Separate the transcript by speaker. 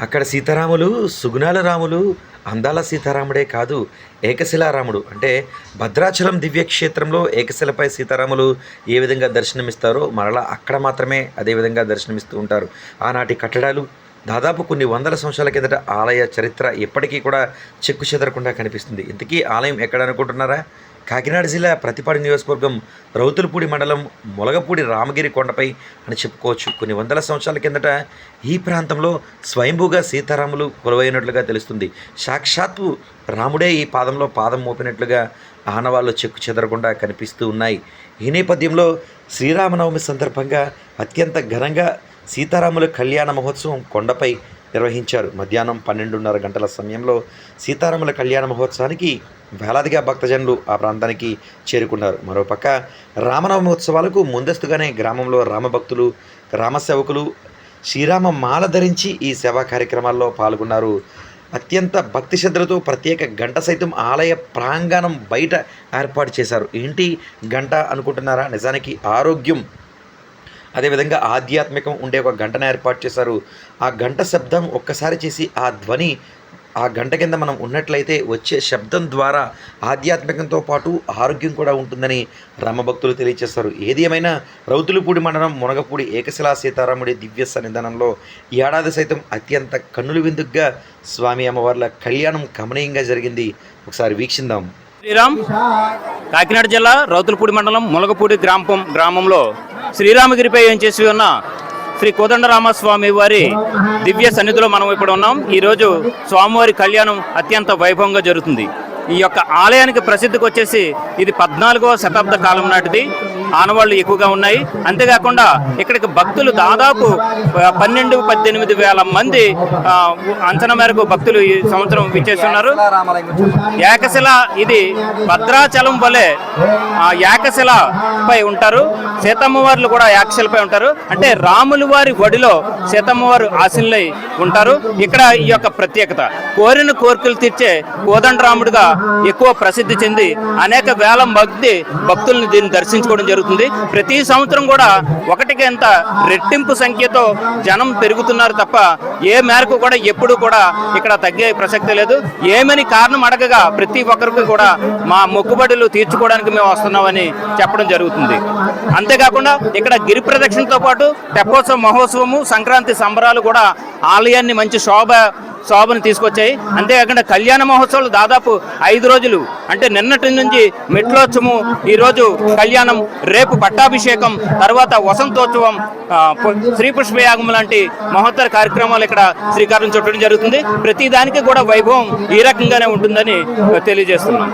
Speaker 1: అక్కడ సీతారాములు సుగుణాల రాములు అందాల సీతారాముడే కాదు ఏకశిలారాముడు. అంటే భద్రాచలం దివ్యక్షేత్రంలో ఏకశిలపై సీతారాములు ఏ విధంగా దర్శనమిస్తారో మరలా అక్కడ మాత్రమే అదే విధంగా దర్శనమిస్తూ ఉంటారు. ఆనాటి కట్టడాలు దాదాపు కొన్ని వందల సంవత్సరాల కిందట ఆలయ చరిత్ర ఇప్పటికీ కూడా చెక్కు చెదరకుండా కనిపిస్తుంది. ఇంతకీ ఆలయం ఎక్కడ అనుకుంటున్నారా? కాకినాడ జిల్లా ప్రతిపాడు నియోజకవర్గం రౌతులపూడి మండలం మొలగపూడి రామగిరి కొండపై అని చెప్పుకోవచ్చు. కొన్ని వందల సంవత్సరాల కిందట ఈ ప్రాంతంలో స్వయంభూగా సీతారాములు కొలువైనట్లుగా తెలుస్తుంది. సాక్షాత్తు రాముడే ఈ పాదంలో పాదం మోపినట్లుగా ఆనవాళ్ళు చెక్కు చెదరకుండా కనిపిస్తూ ఉన్నాయి. ఈ నేపథ్యంలో శ్రీరామనవమి సందర్భంగా అత్యంత ఘనంగా సీతారాముల కళ్యాణ మహోత్సవం కొండపై నిర్వహించారు. మధ్యాహ్నం పన్నెండున్నర గంటల సమయంలో సీతారాముల కళ్యాణ మహోత్సవానికి వేలాదిగా భక్తజనులు ఆ ప్రాంతానికి చేరుకున్నారు. మరోపక్క రామనవమి ఉత్సవాలకు ముందస్తుగానే గ్రామంలో రామభక్తులు రామసేవకులు శ్రీరామ మాల ధరించి ఈ సేవా కార్యక్రమాల్లో పాల్గొన్నారు. అత్యంత భక్తి శ్రద్ధలతో ప్రత్యేక గంట సైతం ఆలయ ప్రాంగణం బయట ఏర్పాటు చేశారు. ఏంటి గంట అనుకుంటున్నారా? నిజానికి ఆరోగ్యం అదేవిధంగా ఆధ్యాత్మికం ఉండే ఒక గంటను ఏర్పాటు చేశారు. ఆ గంట శబ్దం ఒక్కసారి చేసి ఆ ధ్వని ఆ గంట కింద మనం ఉన్నట్లయితే వచ్చే శబ్దం ద్వారా ఆధ్యాత్మికంతో పాటు ఆరోగ్యం కూడా ఉంటుందని రామభక్తులు తెలియజేస్తారు ఏది ఏమైనా రౌతులపూడి మండలం మునగపూడి ఏకశిలా సీతారాముడి దివ్య సన్నిధానంలో ఏడాది సైతం అత్యంత కన్నుల విందుగ్గా స్వామి అమ్మవార్ల కళ్యాణం గమనీయంగా జరిగింది. ఒకసారి వీక్షిందాం.
Speaker 2: శ్రీరామ్ కాకినాడ జిల్లా రౌతులపూడి మండలం మునగపూడి గ్రామం గ్రామంలో శ్రీరామగిరిపై ఏం చేసి ఉన్న? శ్రీ కోదండరామస్వామి వారి దివ్య సన్నిధిలో మనం ఇప్పుడు ఉన్నాం. ఈరోజు స్వామివారి కళ్యాణం అత్యంత వైభవంగా జరుగుతుంది. ఈ యొక్క ఆలయానికి ప్రసిద్ధికి వచ్చేసి ఇది పద్నాలుగవ శతాబ్ద కాలం నాటిది. ఆనవాళ్ళు ఎక్కువగా ఉన్నాయి. అంతేకాకుండా ఇక్కడికి భక్తులు దాదాపు పన్నెండు పద్దెనిమిది వేల మంది ఆ, అంచనా మేరకు భక్తులు ఈ సంవత్సరం విచ్చేస్తున్నారు. ఏకశిల ఇది భద్రాచలం వలె ఆ ఏకశిల పై ఉంటారు. సీతమ్మవార్లు కూడా ఏకశిలపై ఉంటారు. అంటే రాముల వారి ఒడిలో సీతమ్మవారు ఆశీనులై ఉంటారు. ఇక్కడ ఈ యొక్క ప్రత్యేకత. కోరిన కోరికలు తీర్చే కోదండరాముడిగా ఎక్కువ ప్రసిద్ధి చెంది అనేక వేల మంది భక్తుల్ని దీన్ని దర్శించుకోవడం జరుగుతుంది. ప్రతి సంవత్సరం కూడా ఒకటికి ఎంత రెట్టింపు సంఖ్యతో జనం పెరుగుతున్నారు తప్ప ఏ మేరకు కూడా ఎప్పుడు కూడా ఇక్కడ తగ్గే ప్రసక్తి లేదు. ఏమని కారణం అడగగా ప్రతి ఒక్కరికి కూడా మా మొక్కుబడులు తీర్చుకోవడానికి మేము వస్తున్నామని చెప్పడం జరుగుతుంది. అంతేకాకుండా ఇక్కడ గిరి ప్రదక్షిణతో పాటు తెప్పోత్సవ మహోత్సవము సంక్రాంతి సంబరాలు కూడా ఆలయాన్ని మంచి శోభ శోభను తీసుకొచ్చాయి. అంతేకాకుండా కళ్యాణ మహోత్సవాలు దాదాపు ఐదు రోజులు. అంటే నిన్నటి నుంచి మెట్లోత్సవం ఈరోజు కళ్యాణం రేపు పట్టాభిషేకం తర్వాత వసంతోత్సవం శ్రీ పుష్పయాగం లాంటి మహోత్తర కార్యక్రమాలు ఇక్కడ శ్రీకారం చుట్టడం జరుగుతుంది. ప్రతి దానికి కూడా వైభవం ఈ రకంగానే ఉంటుందని తెలియజేస్తున్నాం.